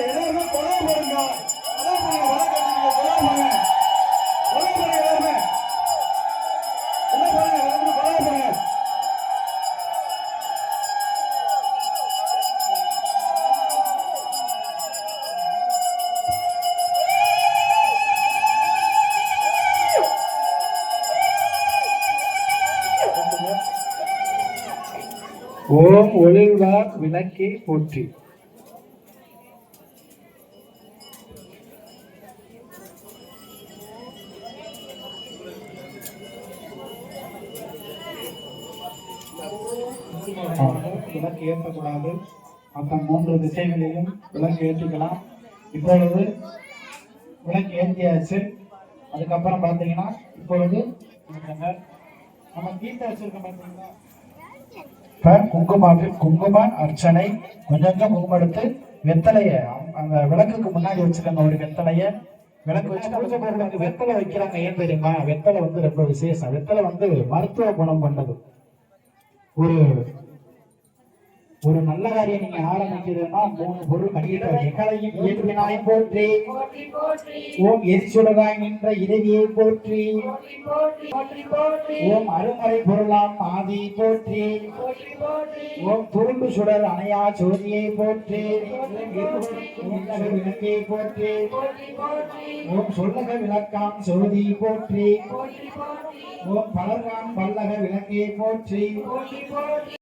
எல்லாருமே கொலை பண்ணுங்க கொலை ஓம் ஒளிர்வார் விளக்கை போற்றி. விளக்கு ஏற்றக்கூடாது. மற்ற மூன்று திசைகளிலும் விளக்கு ஏற்றிக்கலாம். இப்பொழுது விளக்கு ஏற்றியாச்சு அதுக்கப்புறம் பார்த்தீங்கன்னா இப்பொழுது நம்ம தீர்த்த வச்சிருக்கோம் பார்த்தீங்கன்னா இப்ப குங்குமாவில் குங்கும அர்ச்சனை கொஞ்சம் குங்குமம் எடுத்து வெத்தலைய. அந்த விளக்குக்கு முன்னாடி வச்சிருக்காங்க ஒரு வெத்தலைய. விளக்கு வச்சு முடிச்ச பிறகு வெத்தலை வைக்கிறாங்க. ஏன் தெரியுமா? வெத்தலை வந்து ரொம்ப விசேஷம். வெத்தலை வந்து மருத்துவ குணம் பண்ணது ஒரு ஒரு நல்ல காரியம் நீங்க ஆரம்பிக்கிறதுன்னா மூணு பொருள் கட்டிட்டு எங்களையும் இயற்பினாய் போற்றி. ஓம் எரிச்சுடராய் நின்ற இறைவியை போற்றி. ஓம் அருமறை பொருளாம் ஆதி போற்றி. ஓம் துரும்பு சுடர் அணையா ஜோதியை போற்றி. விளக்கை போற்றி. ஓம் சொல்லக விளக்காம் ஜோதி போற்றி. ஓம் பலர்காம் பல்லக விளக்கை போற்றி.